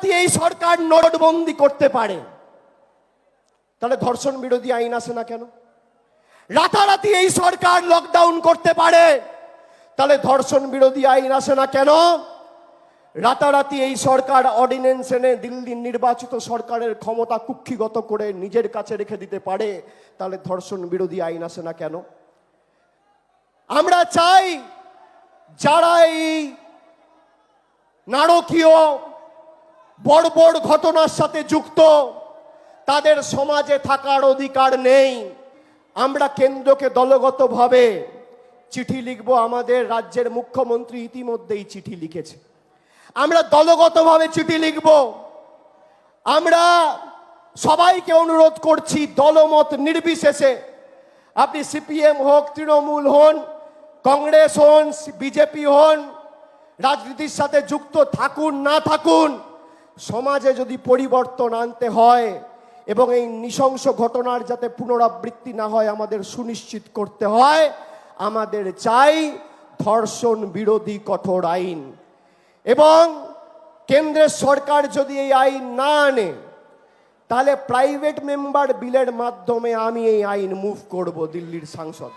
রাতারাতি এই সরকার নোটবন্দি করতে পারে। তাহলে ধর্ষণ বিরোধী আইন আসে না কেন? রাতারাতি এই সরকার লকডাউন করতে পারে। তাহলে ধর্ষণ বিরোধী আইন আসে না কেন? রাতারাতি এই সরকার অর্ডিন্যান্স এনে দিল্লির নির্বাচিত সরকারের ক্ষমতা কুক্ষিগত করে নিজের কাছে রেখে দিতে পারে। তাহলে ধর্ষণ বিরোধী আইন আসে না কেন? আমরা চাই যারা এই নারকীয় বড় বড় ঘটনার সাথে যুক্ত। তাদের সমাজে থাকার অধিকার নেই। আমরা কেন্দ্রকে দলগতভাবে চিঠি লিখব, আমাদের রাজ্যের মুখ্যমন্ত্রী ইতিমধ্যেই চিঠি লিখেছে। আমরা দলগতভাবে চিঠি লিখব। আমরা সবাইকে অনুরোধ করছি, দলমত নির্বিশেষে আপনি সিপিএম হোক, তৃণমূল হন, কংগ্রেস হন, বিজেপি হন, রাজনীতির সাথে যুক্ত থাকুন, না থাকুন সমাজে যদি পরিবর্তন আনতে হয় এবং এই নৃশংস ঘটনার যাতে পুনরাবৃত্তি না হয়, আমাদের সুনিশ্চিত করতে হয়, আমাদের চাই ধর্ষণ বিরোধী কঠোর আইন। এবং কেন্দ্রের সরকার যদি এই আইন না আনে, তাহলে প্রাইভেট মেম্বার বিলের মাধ্যমে আমি এই আইন মুভ করব দিল্লির সাংসদ।